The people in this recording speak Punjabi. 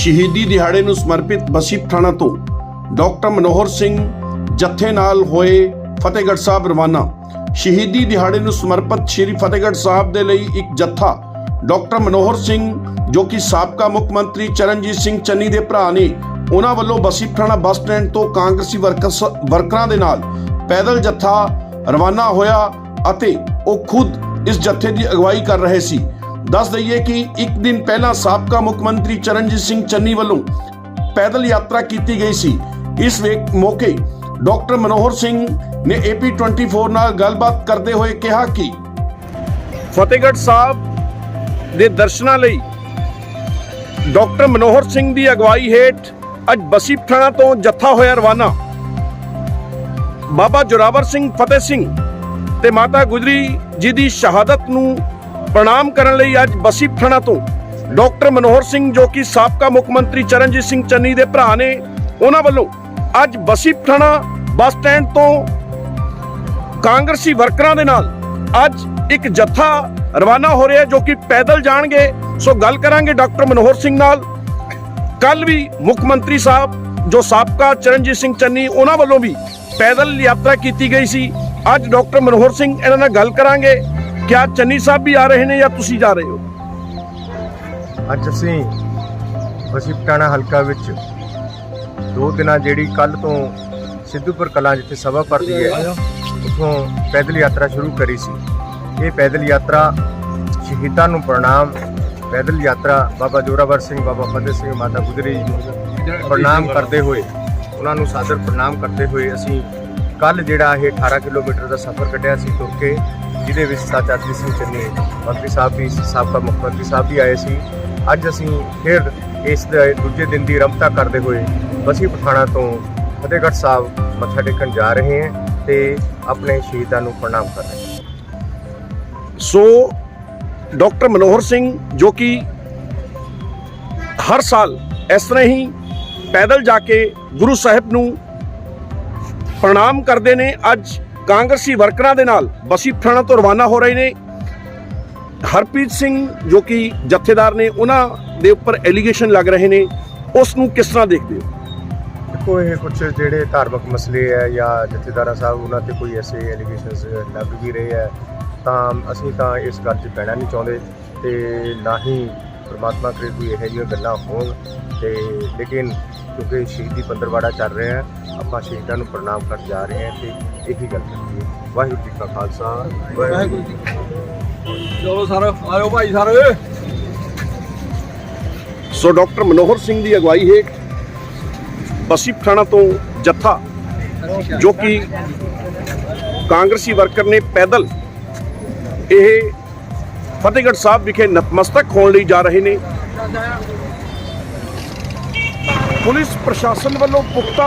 ਸ਼ਹੀਦੀ ਦਿਹਾੜੇ ਨੂੰ ਸਮਰਪਿਤ ਬਸੀਪ ਥਾਣਾ ਤੋਂ ਡਾਕਟਰ ਮਨੋਹਰ ਸਿੰਘ ਜੱਥੇ ਨਾਲ ਹੋਏ ਫਤਿਹਗੜ੍ਹ ਸਾਹਿਬ ਰਵਾਨਾ। ਸ਼ਹੀਦੀ ਦਿਹਾੜੇ ਨੂੰ ਸਮਰਪਿਤ ਸ੍ਰੀ ਫਤਿਹਗੜ੍ਹ ਸਾਹਿਬ ਦੇ ਲਈ ਇੱਕ ਜੱਥਾ ਡਾਕਟਰ ਮਨੋਹਰ ਸਿੰਘ, ਜੋ ਕਿ ਸਾਬਕਾ ਮੁੱਖ ਮੰਤਰੀ ਚਰਨਜੀਤ ਸਿੰਘ ਚੰਨੀ ਦੇ ਭਰਾ ਨੇ, ਉਹਨਾਂ ਵੱਲੋਂ ਬਸੀਪ ਥਾਣਾ ਬੱਸ ਸਟੈਂਡ ਤੋਂ ਕਾਂਗਰਸੀ ਵਰਕਰਸ, ਵਰਕਰਾਂ ਦੇ ਨਾਲ ਪੈਦਲ ਜੱਥਾ ਰਵਾਨਾ ਹੋਇਆ ਅਤੇ ਉਹ ਖੁਦ ਇਸ ਜੱਥੇ ਦੀ ਅਗਵਾਈ ਕਰ ਰਹੇ ਸੀ। ਦੱਸ ਦਈਏ ਕਿ ਇੱਕ ਦਿਨ ਪਹਿਲਾਂ ਸਾਬਕਾ ਮੁੱਖ ਮੰਤਰੀ ਚਰਨਜੀਤ ਸਿੰਘ ਚੰਨੀ ਵੱਲੋਂ ਪੈਦਲ ਯਾਤਰਾ ਕੀਤੀ ਗਈ ਸੀ। ਇਸ ਵੇਖ ਮੌਕੇ ਡਾਕਟਰ ਮਨੋਹਰ ਸਿੰਘ ਨੇ AP24 ਨਾਲ ਗੱਲਬਾਤ ਕਰਦੇ ਹੋਏ ਕਿਹਾ ਕਿ ਫਤਿਹਗੜ੍ਹ ਸਾਹਿਬ ਦੇ ਦਰਸ਼ਨਾਂ ਲਈ ਡਾਕਟਰ ਮਨੋਹਰ ਸਿੰਘ ਦੀ ਅਗਵਾਈ ਹੇਠ ਅੱਜ ਬਸੀ ਥਾਣਾ ਤੋਂ ਜੱਥਾ ਹੋਇਆ ਰਵਾਨਾ। ਬਾਬਾ ਜੋਰਾਵਰ ਸਿੰਘ, ਫਤਿਹ ਸਿੰਘ ਤੇ ਮਾਤਾ ਗੁਜਰੀ ਜੀ ਦੀ ਸ਼ਹਾਦਤ ਨੂੰ ਪ੍ਰਣਾਮ ਕਰਨ ਲਈ ਅੱਜ ਬਸੀਪ ਥਾਣਾ ਤੋਂ ਡਾਕਟਰ ਮਨੋਹਰ ਸਿੰਘ ਜੋ ਕਿ ਸਾਬਕਾ ਮੁੱਖ ਮੰਤਰੀ ਚਰਨਜੀਤ ਸਿੰਘ ਚੰਨੀ ਦੇ ਭਰਾ ਨੇ, ਉਹਨਾਂ ਵੱਲੋਂ ਅੱਜ ਬਸੀਪ ਥਾਣਾ ਬੱਸ ਸਟੈਂਡ ਤੋਂ ਕਾਂਗਰਸੀ ਵਰਕਰਾਂ ਦੇ ਨਾਲ ਅੱਜ ਇੱਕ ਜੱਥਾ ਰਵਾਨਾ ਹੋ ਰਿਹਾ ਜੋ ਕਿ ਪੈਦਲ ਜਾਣਗੇ। ਸੋ ਗੱਲ ਕਰਾਂਗੇ ਡਾਕਟਰ ਮਨੋਹਰ ਸਿੰਘ ਨਾਲ। ਕੱਲ ਵੀ ਮੁੱਖ ਮੰਤਰੀ ਸਾਹਿਬ ਜੋ ਸਾਬਕਾ ਚਰਨਜੀਤ ਸਿੰਘ ਚੰਨੀ, ਉਹਨਾਂ ਵੱਲੋਂ ਵੀ ਪੈਦਲ ਯਾਤਰਾ ਕੀਤੀ ਗਈ ਸੀ। ਅੱਜ ਡਾਕਟਰ ਮਨੋਹਰ ਸਿੰਘ ਇਹਨਾਂ ਨਾਲ ਗੱਲ ਕਰਾਂਗੇ। ਕਿਆ ਚੰਨੀ ਸਾਹਿਬ ਵੀ ਆ ਰਹੇ ਨੇ ਜਾਂ ਤੁਸੀਂ ਜਾ ਰਹੇ ਹੋ? ਅੱਜ ਅਸੀਂ ਵਸੀਪਟਾਣਾ ਹਲਕਾ ਵਿੱਚ ਦੋ ਦਿਨਾਂ ਜਿਹੜੀ ਕੱਲ ਤੋਂ ਸਿੱਧੂਪੁਰ ਕਲਾਂ ਜਿੱਥੇ ਸਭਾ ਪੜਦੀ ਹੈ ਉੱਥੋਂ ਪੈਦਲ ਯਾਤਰਾ ਸ਼ੁਰੂ ਕਰੀ ਸੀ। ਇਹ ਪੈਦਲ ਯਾਤਰਾ ਸ਼ਹੀਦਾਂ ਨੂੰ ਪ੍ਰਣਾਮ। ਪੈਦਲ ਯਾਤਰਾ ਬਾਬਾ ਜੋਰਾਵਰ ਸਿੰਘ ਬਾਬਾ ਫਤਿਹ ਸਿੰਘ ਮਾਤਾ ਗੁਜਰੀ ਜੀ ਨੂੰ ਪ੍ਰਣਾਮ ਕਰਦੇ ਹੋਏ ਉਹਨਾਂ ਨੂੰ ਸਾਦਰ ਪ੍ਰਣਾਮ ਕਰਦੇ ਹੋਏ ਅਸੀਂ ਕੱਲ ਜਿਹੜਾ ਇਹ 18 ਕਿਲੋਮੀਟਰ ਦਾ ਸਫ਼ਰ ਕੱਢਿਆ ਸੀ ਤੁਰ ਕੇ ਜਿਹਦੇ ਵਿੱਚ ਚਾਚਾ ਜੀ ਸਿੰਘ ਚੰਨੀ ਮੰਤਰੀ ਸਾਹਿਬ ਵੀ ਸਾਬਕਾ ਮੁੱਖ ਮੰਤਰੀ ਸਾਹਿਬ ਵੀ ਆਏ ਸੀ। ਅੱਜ ਅਸੀਂ ਫਿਰ ਇਸ ਦੂਜੇ ਦਿਨ ਦੀ ਰਮਤਾ ਕਰਦੇ ਹੋਏ ਬਸੀ ਪਠਾਣਾ ਤੋਂ ਫਤਿਹਗੜ੍ਹ ਸਾਹਿਬ ਮੱਥਾ ਟੇਕਣ ਜਾ ਰਹੇ ਹਾਂ ਤੇ ਆਪਣੇ ਸ਼ਹੀਦਾਂ ਨੂੰ ਪ੍ਰਣਾਮ ਕਰ ਰਹੇ ਹਾਂ। ਸੋ, ਡਾਕਟਰ ਮਨੋਹਰ ਸਿੰਘ ਜੋ ਕਿ ਹਰ ਸਾਲ ਇਸ ਤਰ੍ਹਾਂ ਹੀ ਪੈਦਲ ਜਾ ਕੇ ਗੁਰੂ ਸਾਹਿਬ ਨੂੰ ਪ੍ਰਣਾਮ ਕਰਦੇ ਨੇ। ਅੱਜ ਕਾਂਗਰਸੀ ਵਰਕਰਾਂ ਦੇ ਨਾਲ ਬਸੀ ਪਠਾਣਾ ਤੋਂ ਰਵਾਨਾ ਹੋ ਰਹੇ ਨੇ। ਹਰਪ੍ਰੀਤ ਸਿੰਘ ਜੋ ਕਿ ਜਥੇਦਾਰ ਨੇ, ਉਹਨਾਂ ਦੇ ਉੱਪਰ ਐਲੀਗੇਸ਼ਨ ਲੱਗ ਰਹੇ ਨੇ। ਉਸ ਨੂੰ ਕਿਸ ਤਰ੍ਹਾਂ ਦੇਖਦੇ ਹੋ? ਦੇਖੋ, ਇਹ ਕੁਝ ਜਿਹੜੇ ਧਾਰਮਿਕ ਮਸਲੇ ਹੈ ਜਾਂ ਜਥੇਦਾਰਾਂ ਸਾਹਿਬ, ਉਹਨਾਂ ਤੇ ਕੋਈ ਐਸੇ ਐਲੀਗੇਸ਼ਨਸ ਲੱਗ ਵੀ ਰਹੇ ਹੈ, ਤਾਂ ਅਸੀਂ ਤਾਂ ਇਸ ਗੱਲ 'ਚ ਪੈਣਾ ਨਹੀਂ ਚਾਹੁੰਦੇ ਤੇ ਨਾ ਹੀ ਪ੍ਰਮਾਤਮਾ ਕਰੇ ਕੋਈ ਇਹੋ ਜਿਹੀਆਂ ਗੱਲਾਂ ਹੋਣ ਤੇ ਲੇਕਿਨ ਕਿਉਂਕਿ ਸ਼ਹੀਦੀ ਪੰਦਰਵਾੜਾ ਚੱਲ ਰਿਹਾ ਹੈ ਆਪਾਂ ਸ਼ਹੀਦਾਂ ਨੂੰ ਪ੍ਰਣਾਮ ਕਰਨ ਜਾ ਰਹੇ ਹਾਂ ਤੇ ਇਹੀ ਗੱਲ ਕਰੀਏ ਵਾਹਿਗੁਰੂ ਜੀ ਕਾ ਖਾਲਸਾ ਵਾਹਿਗੁਰੂ ਜੀ। ਚਲੋ ਸਰ ਆਇਓ ਭਾਈ sir so doctor Manohar Singh ਦੀ ਅਗਵਾਈ ਹੇਠ ਬਸੀ ਥਾਣਾ ਤੋਂ ਜੱਥਾ ਜੋ ਕਿ ਕਾਂਗਰਸੀ ਵਰਕਰ ਨੇ ਪੈਦਲ ਇਹ ਫਤਿਹਗੜ੍ਹ ਸਾਹਿਬ ਵਿਖੇ ਨਤਮਸਤਕ ਹੋਣ ਲਈ ਜਾ ਰਹੇ ਨੇ। ਪੁਲਿਸ ਪ੍ਰਸ਼ਾਸਨ ਵੱਲੋਂ ਪੁਖਤਾ